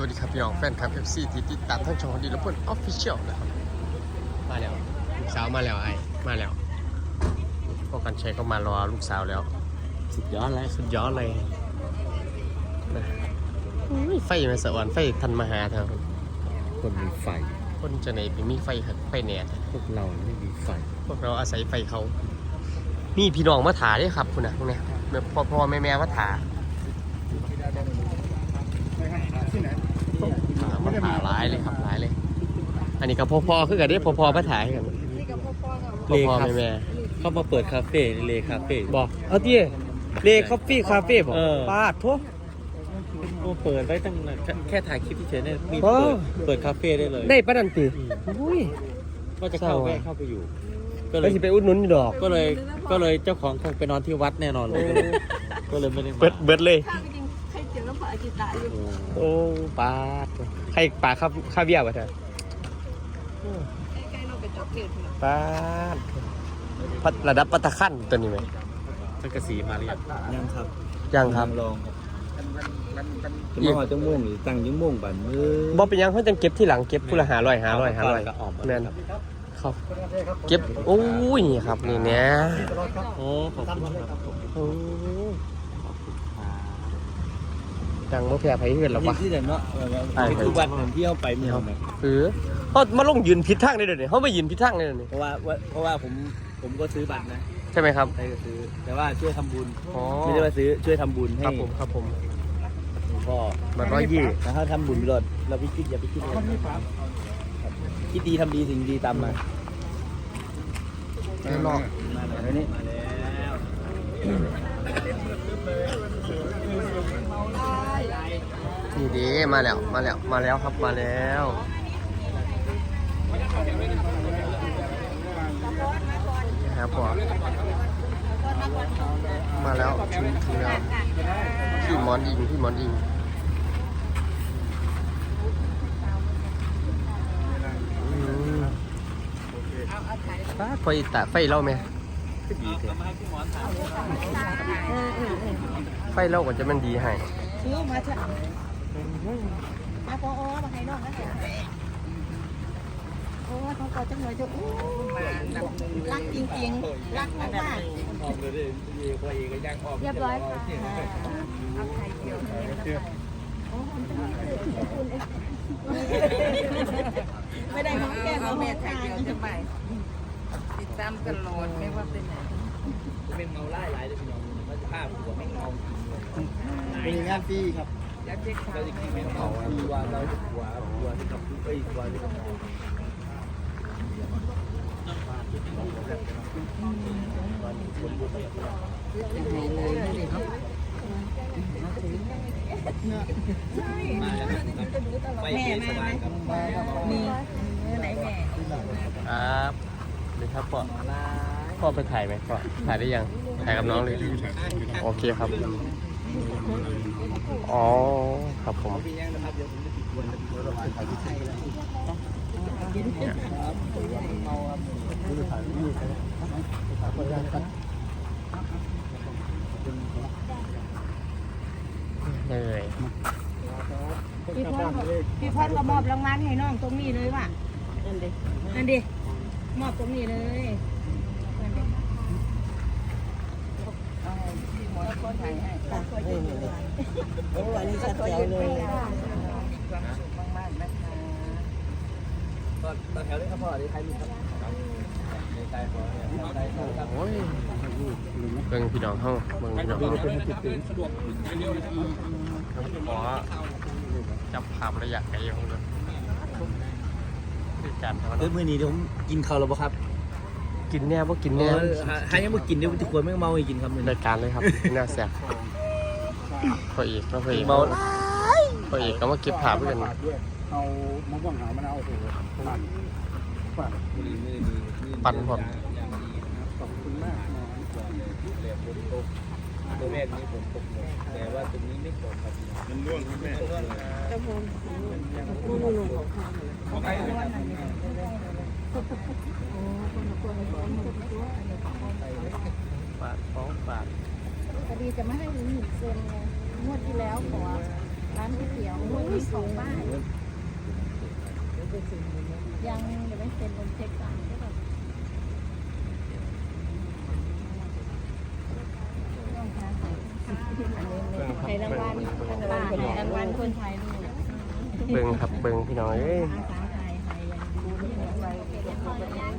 วัสดีครับพี่น้องแฟนคลับ FC ที่ติดตามทั้งช่องของดีและพลออฟฟิเชียลนะครับ มาแล้ว ลูกสาวมาแล้วไอ้มาแล้วพ่อกันชัยก็มารอลูกสาวแล้ว สุดยอดเลยสุดยอดเลยนะอุ้ยไฟมันสะอ่อนไฟทันมาหาเธอคนมีไฟ คนจะไหนไปมีไฟหักไฟแหน่เถอะพวกเราไม่มีไฟ พวกเราอาศัยไฟเขามีพี่น้องมาถาด้วยครับคุณนะพวกเนี้ยแบบพ่อพ่อแม่แม่มาถาอ่ามา ถาร้ายเลยครับร้ายเลย อันนี้ก็พ่อพ่อคือกันเด้พ่อพ่อมาถ่ายกันนี่กับพ่อพ่อกับพ่อพ่อแม่แม่เข้ามาเปิดคาเฟ่เลคาเฟ่บอกเอาที่เลคอฟฟี่คาเฟ่บอกเออปาดทุกโอ้เปิดได้ตั้งนานแค่แค่ถ่ายคลิปเฉยๆเนี่ยมีโอ้เปิดเปิดคาเฟ่ได้เลยได้ปะนันตีอืมอุ้ย ก็จะเข้าเศร้าอะ แวะเข้าไปอยู่ ก็เลก็ยสิไปอุดหนุนอยู่ดอกก็เลยก็เลยเจ้าของคงไปนอนที่วัดแน่นอนเลยก็เลยไม่ได้มาเบิดเบิดเลย จอแล้วพออากิตะอยู่โอ้โอ้ปาดใครปาข้าวข้าวเบี้ยวะเธอใกล้ๆเราไปจับเกลือปาดพัดระดับปัตตะขั้นตัวนี้ไหมสังกะสีมาหรือยังยังครับยังครับ ลองจะมาหอจังม่วงหรือตั้งจังม่วงบันมือบ่เป็นหยังเขาจังเก็บที่หลังเก็บผู้ละหาร้อยหาร้อยหาร้อยก็ออกมาแม่นครับเก็บโอ้ยนี่ครับนี่เนี่ยโอ้ขอบคุณครับโอ้ ดังบ่แพ้ไผเฮือนหรอกนี่วะ ที่เด่นเนาะใช่นี่คือวันที่เขาไปเมืองนะเออเขามาลงยืนผิดทางได้เดี๋ยวนี้เขามายืนผิดทางได้เดี๋ยวนี้เพราะว่าเพราะว่าผมผมก็ซื้อบัตรนะใช่ไหมครับใครก็ซื้อ แต่ว่าช่วยทำบุญอ๋อไม่ได้ว่าซื้อช่วยทำบุญให้รับผมครับผมหลวงพ่อมาร้อยยี่แต่ถ้าทำบุญไปรอดเราไปคิดอย่าไปคิดอะไรครับคิดดีทำดีสิ่งดีตามมาไม่รอมาแล้วนี่มาแล้ว มาแล้ว มาแล้ว มาแล้วครับ มาแล้วครับพ่อมาแล้วถึงถึงแล้วพี่หมอนอิงพี่หมอนอิงอืมฟ้าไฟตาไฟเล่าไหมดีเถอะไฟเล่าก็จะมันดีให้ มาเถอะมาพอมาให้น้องนะเถอะโอ้เขาก็จังเลยจะอู้รักจริงๆ รักมากออกเลยดิเย่พ่อเอก็ย่างออกเรียบร้อยค่ะเอาไข่เจียวเลยโอ้โหไม่ได้ของแก้ของแม่ไข่เจียวจะไปติดตามตลอดไม่ว่าเป็นไหนเป็นเมาไล่หลายเลยพี่น้องมันภาพหัวไม่เมาเป็นงานฟรีครับ เจ๊ขาวเราจะกินเป็นเมาฟรีวันเราหัวหัวที่กับเอ้หัวที่กับแม่แม่แม่มีไหนแม่ครับนี่ครับพ่อพ่อไปถ่ายไหมพ่อถ่ายได้ยัง ถ่ายกับน้องเลย โอเคครับ อ๋อ ครับผมเลยพี่พ่อพี่พ่อก็มอบรางวัลให้น้องตรงนี้เลยว่ะนั่นดินั่นดิ มอบตรงนี้เลยนั่นดิเอาพี่หมอคนถ่ายให้ตัดคนยืนอยู่เลย โอ้อันนี้ชัดเจนเลยมีความสุขมากๆนะคะตอนตอนแถวนี้ครับพ่อได้ใครมีครับโอ้ยเบิ่งพี่น้องเฮาเบิ่งพี่น้องเฮาขอจับภาพระยะไกลของเราคือการทำเอ้ยมื้อนี้เดี๋ยวผมกินข้าวแล้วบ่ครับ กินแน่บ่กินเอแน่อหายังบ่กินเดี๋ยวจะควรไม่เมาอีกกินครับมื้อรานี้ยการเลยครับน่าแซ่บพ่อเอกเนาะพ่อเอกเมาพ่อเอกก็มาเก็บภาพเพื่อนเอามะม่วงหาวมะนาวโอ้โหปั่นปั่นมื้อนี้มื้อนี้ปั่นพร้อมขอบคุณมากนะแต่ฝนตกตัวแรกนี้ฝนตกหมดแต่ว่าตรงนี้ไม่ตกครับมันร่วงแม่ร่วงนะจะพงนู่นนู่นของเขาของใคร เลยโอ้คนละคนละคนละตัวฝากฟ้องฝากพอดีจะไม่ให้หนูหนึ่งเซนเลยงวดที่แล้วขอร้านก๋วยเตี๋ยวงวดนี้ของบ้านยังเดี๋ยวไม่เซ็นบนเช็คก่อนได้แบบไทยรางวัลป้าไทยรางวัลคนไทยลูกเบิ่งครับเบิ่งพี่น้องเอ้ย ภาษาไทยไทย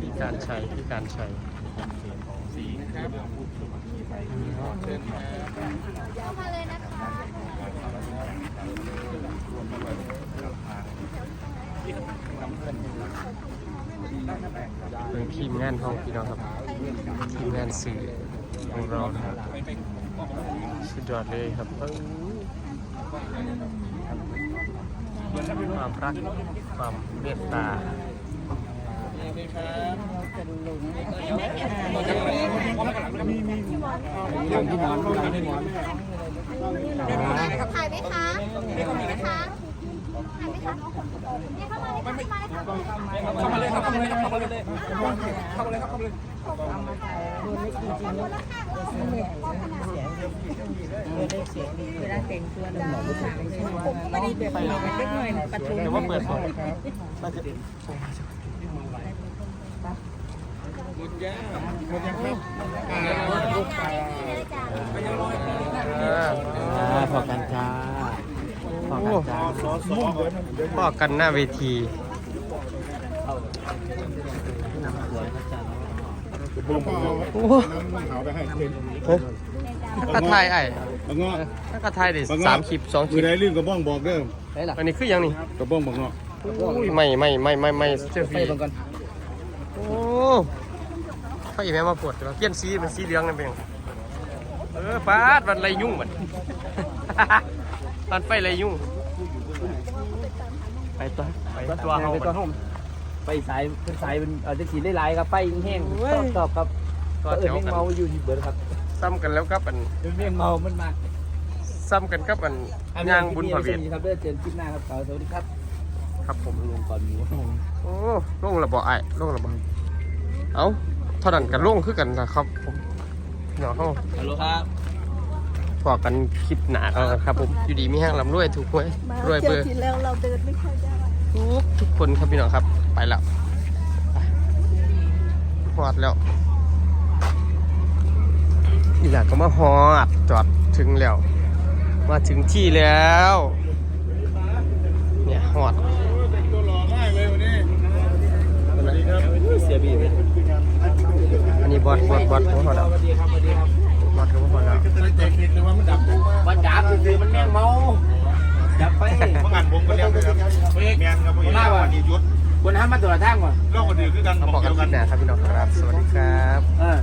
พี่การใช้พี่การใช้เป็นทีมงานห้องพี่น้องครับทีมงานสื่อของเราครับสุดยอดเลยครับเอ้ยความรักความเมตตา ถ่ายไหมคะถ่ายไหมคะถ่ายไหมคะเนี่ยเข้ามาเลยค่ะเข้ามาเลยค่ะเข้ามาเลยครับเข้ามาเลยเข้ามาเลยเข้ามาเลยครับเข้ามาเลยเวลาแต่งตัวหนุ่มผู้ชายผมก็ไม่ได้แบบเราเป็นเล็กหน่อยประตูเดี๋ยว ว่าเปิดห้องหมดย่าอ่าอ่าพอกันจ้าพอกันจ้าเบิร์ดเดี๋ยวพ่อกันหน้าเวทีสวยนะจ๊ะบุ้มโอ้น้ำขาวไปให้เพื่อนเฮ้ยกระทายไอ้บังเงาะถ้ากระทายได้สามคลิปสองคมืลิอปใดลื่นกระบ้องบอกเด้ออันนี้คือยังนี่กระบ้องบังเงาะอุ้ยไม่ไม่ไม่ไม่ไม่เจ้าไปพี่เบิ่งก่อนโอ้ เขาอีแม่มาปวดเปลี่ยนสีเป็นสีเหลืองนั่นเองเออปาดมันไรยุ่งมันมันไฟไรยุ่งไปตัวไปตัวเฮาไปตัวห้องไปสายเป็นสายเป็นเอาจะสีได้หลายครับไปแห้งชอบชอบครับตัวก็เอแถอวเม่งกันเมาอยู่ที่เบิร์ดครับซ้ำกันแล้วกับอันเป็นเม่งเมามันมากซ้ำกันกับอันย่างบุญพระเวทครับเด้อเจอคลิปหน้าครับสวัสดีครับ ครับผมลงก่อนหมูโอ้ลงระเบาไอ้ลงระเบาเอ้าเท่านั้นกันลงคือกันนะครับ ผมเนาะเฮาฮัลโหลครับ พอกันคลิปหนากันครับ ผมอยู่ดีมีแห้งลำรวยถูกหวยรวยเบอร์ ที่แล้วเราเดินไม่ค่อยได้ ทุกทุกคนครับพี่น้องครับไปแล้วไปฮอดแล้วอีหลักก็มาฮอดจอดถึงแล้ว มาถึงที่แล้ว เนี่ยฮอด ตัวหล่อมากเลยวันนี้สวัสดีครับ เสียบีเลย อั นี้บอดบอดบอสเขาฮอดแล้วสวัสดีครับสวัสดีครับบอสเขาฮอดแล้วก็จะได้เจอคิดเลยว่ามันดับปุ๊บวันดับคือมันแม่งเมาดับไปเมื่อกันผมก็เลี้ยงเลยครับแมนครับผมวันนี้ยุดคนห้ามมาตัวละทางก่อนโลกคนอื่นคือกันบอกกันเดียวกันปหนาครับพี่น้องครับ สวัสดีครับเออ